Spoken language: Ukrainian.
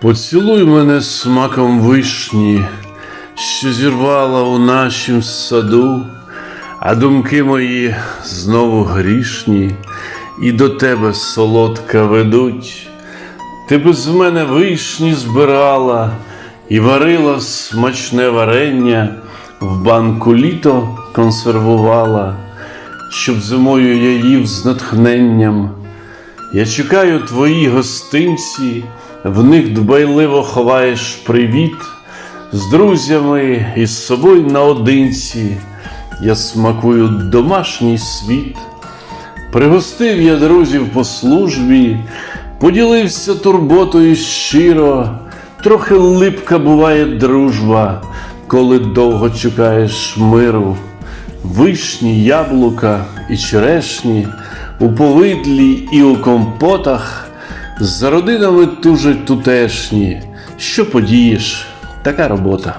Поцілуй мене смаком вишні, що зірвала у нашім саду, а думки мої знову грішні, і до тебе солодка ведуть. Ти без мене вишні збирала і варила смачне варення, в банку літо консервувала, щоб зимою я їв з натхненням. Я чекаю твої гостинці, в них дбайливо ховаєш привіт, з друзями і з собою наодинці. Я смакую домашній світ. Пригостив я друзів по службі, поділився турботою щиро, трохи липка буває дружба, коли довго чекаєш миру. Вишні, яблука і черешні, у повидлі і у компотах, за родинами тужать тутешні. Що подієш, така робота.